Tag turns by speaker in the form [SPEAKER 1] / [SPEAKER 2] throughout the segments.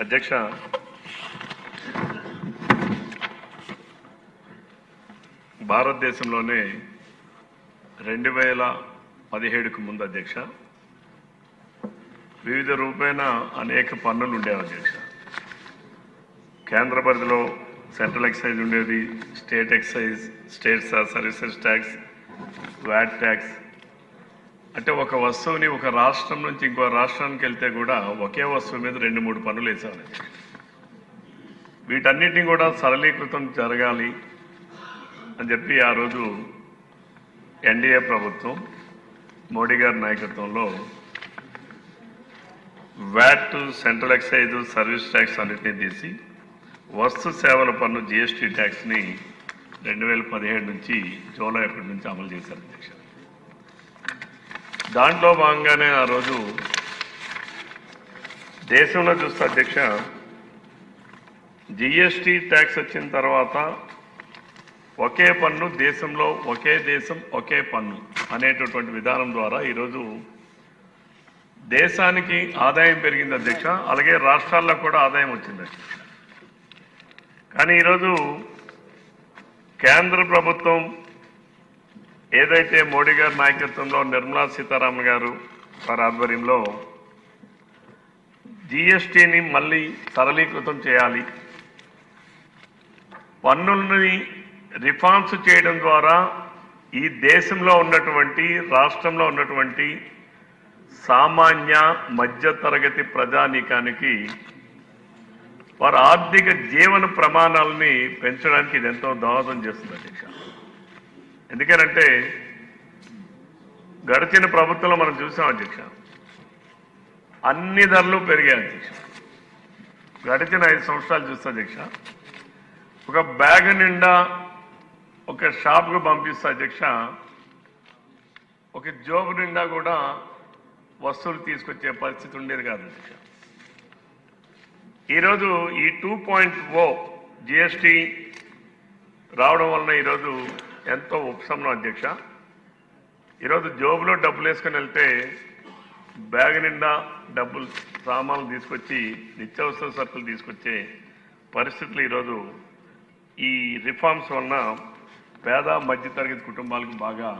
[SPEAKER 1] అధ్యక్ష. భారతదేశంలోనే రెండు వేల పదిహేడుకు ముందు అధ్యక్ష. వివిధ రూపేణ అనేక పన్నులు ఉండేవి అధ్యక్ష. కేంద్ర పరిధిలో సెంట్రల్ ఎక్సైజ్ ఉండేది state excise state services tax VAT tax అంటే ఒక వస్తువుని ఒక రాష్ట్రం నుంచి ఇంకో రాష్ట్రానికి వెళ్తే కూడా ఒకే వస్తువు మీద రెండు మూడు పనులు వేసేవాళ్ళు. వీటన్నిటిని కూడా సరళీకృతం జరగాలి అని చెప్పి ఆ రోజు ఎన్డీఏ ప్రభుత్వం మోడీ గారి నాయకత్వంలో VAT central excise service tax అన్నిటినీ తీసి వస్తు సేవల పన్ను జిఎస్టీ ట్యాక్స్ని రెండు వేల పదిహేడు నుంచి జూలై ఒకటి నుంచి అమలు చేశారు అధ్యక్ష. దాంట్లో భాగంగానే ఆ రోజు దేశంలో చూస్తే అధ్యక్ష జిఎస్టీ ట్యాక్స్ వచ్చిన తర్వాత ఒకే పన్ను దేశంలో ఒకే దేశం ఒకే పన్ను అనేటటువంటి విధానం ద్వారా ఈరోజు దేశానికి ఆదాయం పెరిగింది అధ్యక్ష. అలాగే రాష్ట్రాల్లో కూడా ఆదాయం వచ్చింది అధ్యక్ష. కానీ ఈరోజు కేంద్ర ప్రభుత్వం ఏదైతే మోడీ గారి నాయకత్వంలో నిర్మలా సీతారామన్ గారు వారి ఆధ్వర్యంలో జిఎస్టీని మళ్ళీ సరళీకృతం చేయాలి పన్నుల్ని రిఫార్మ్స్ చేయడం ద్వారా ఈ దేశంలో ఉన్నటువంటి రాష్ట్రంలో ఉన్నటువంటి సామాన్య మధ్యతరగతి ప్రజానీకానికి వారి ఆర్థిక జీవన ప్రమాణాలని పెంచడానికి ఇది ఎంతో దోహదం చేస్తుంది అధ్యక్ష. ఎందుకనంటే గడిచిన ప్రభుత్వంలో మనం చూసాం అధ్యక్ష. అన్ని ధరలు పెరిగాయి అధ్యక్ష. గడిచిన ఐదు సంవత్సరాలు చూస్తే అధ్యక్ష ఒక బ్యాగ్ నిండా ఒక షాప్కు పంపిస్తా అధ్యక్ష ఒక జోబు నిండా కూడా వస్తువులు తీసుకొచ్చే పరిస్థితి ఉండేది కాదు అధ్యక్ష. ఈరోజు ఈ టూ పాయింట్ ఓ జిఎస్టీ రావడం వలన ఈరోజు ఎంతో ఉపశమనం అధ్యక్ష. ఈరోజు జోబులో డబ్బులు వేసుకొని వెళ్తే బ్యాగ్ నిండా డబ్బులు సామాన్లు తీసుకొచ్చి నిత్యావసర సరుకులు తీసుకొచ్చే పరిస్థితులు ఈరోజు ఈ రిఫార్మ్స్ వలన పేద మధ్యతరగతి కుటుంబాలకు బాగా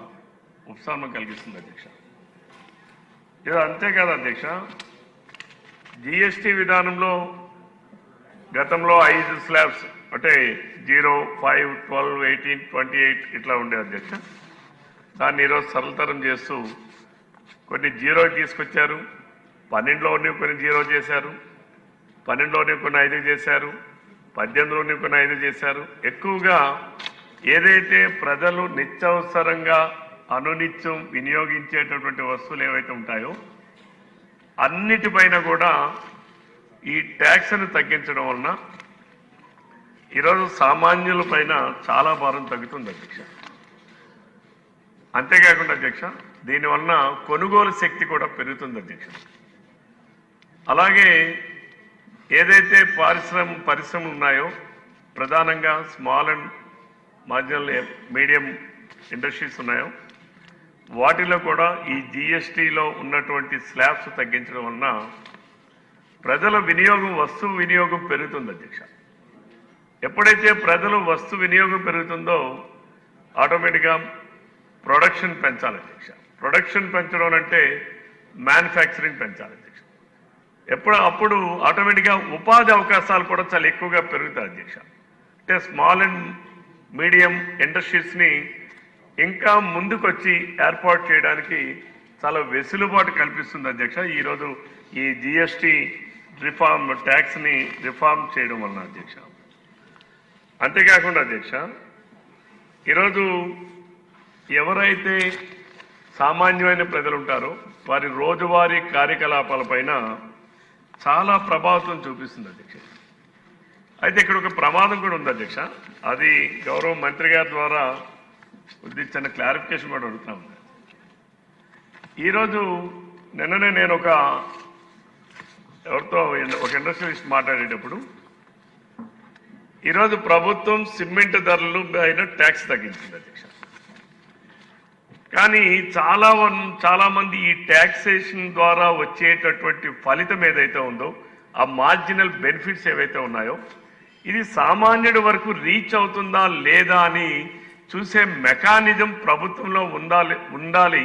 [SPEAKER 1] ఉపశమనం కలిగిస్తుంది అధ్యక్ష. ఇది అంతేకాదు అధ్యక్ష జిఎస్టీ విధానంలో గతంలో ఐదు స్లాబ్స్ అంటే zero five twelve eighteen twenty eight ఇట్లా ఉండే అధ్యక్ష. దాన్ని ఈరోజు సరళతరం చేస్తూ కొన్ని జీరో తీసుకొచ్చారు. పన్నెండులోని కొన్ని జీరో చేశారు. పన్నెండులోని కొన్ని ఐదు చేశారు. పద్దెనిమిదిలోని కొన్ని ఐదు చేశారు. ఎక్కువగా ఏదైతే ప్రజలు నిత్యవసరంగా అనునిత్యం వినియోగించేటటువంటి వస్తువులు ఏవైతే ఉంటాయో అన్నిటిపైన కూడా ఈ ట్యాక్స్ను తగ్గించడం వలన ఈరోజు సామాన్యుల పైన చాలా భారం తగ్గుతుంది అధ్యక్ష. అంతేకాకుండా అధ్యక్ష దీనివలన కొనుగోలు శక్తి కూడా పెరుగుతుంది అధ్యక్ష. అలాగే ఏదైతే పారిశ్రమ పరిశ్రమలు ఉన్నాయో ప్రధానంగా small and marginal medium industries ఉన్నాయో వాటిలో కూడా ఈ జిఎస్టీలో ఉన్నటువంటి స్లాబ్స్ తగ్గించడం వలన ప్రజల వినియోగం వస్తువు వినియోగం పెరుగుతుంది అధ్యక్ష. ఎప్పుడైతే ప్రజలు వస్తు వినియోగం పెరుగుతుందో ఆటోమేటిక్గా ప్రొడక్షన్ పెంచాలి అధ్యక్ష. ప్రొడక్షన్ పెంచడం అంటే మ్యానుఫ్యాక్చరింగ్ పెంచాలి అధ్యక్ష. ఎప్పుడు అప్పుడు ఆటోమేటిక్గా ఉపాధి అవకాశాలు కూడా చాలా ఎక్కువగా పెరుగుతాయి అధ్యక్ష. అంటే స్మాల్ అండ్ మీడియం ఇండస్ట్రీస్ని ఇంకా ముందుకొచ్చి ఏర్పాటు చేయడానికి చాలా వెసులుబాటు కల్పిస్తుంది అధ్యక్ష. ఈరోజు ఈ జిఎస్టి రిఫార్మ్ ట్యాక్స్ని రిఫార్మ్ చేయడం వలన అధ్యక్ష. అంతేకాకుండా అధ్యక్ష ఈరోజు ఎవరైతే సామాన్యమైన ప్రజలు ఉంటారో వారి రోజువారీ కార్యకలాపాలపైన చాలా ప్రభావితం చూపిస్తుంది అధ్యక్ష. అయితే ఇక్కడ ఒక ప్రమాదం కూడా ఉంది అధ్యక్ష. అది గౌరవ మంత్రి గారి ద్వారా కొద్ది చిన్న క్లారిఫికేషన్ కూడా అడుగుతా ఉంది ఈరోజు నిన్ననే నేను ఒక ఎవరితో ఒక ఇండస్ట్రియలిస్ట్ మాట్లాడేటప్పుడు ఈరోజు ప్రభుత్వం సిమెంట్ ధరలు పైన ట్యాక్స్ తగ్గించింది అధ్యక్ష. కానీ చాలా చాలామంది ఈ ట్యాక్సేషన్ ద్వారా వచ్చేటటువంటి ఫలితం ఏదైతే ఉందో ఆ మార్జినల్ బెనిఫిట్స్ ఏవైతే ఉన్నాయో ఇది సామాన్యుడి వరకు రీచ్ అవుతుందా లేదా అని చూసే మెకానిజం ప్రభుత్వంలో ఉండాలి ఉండాలి.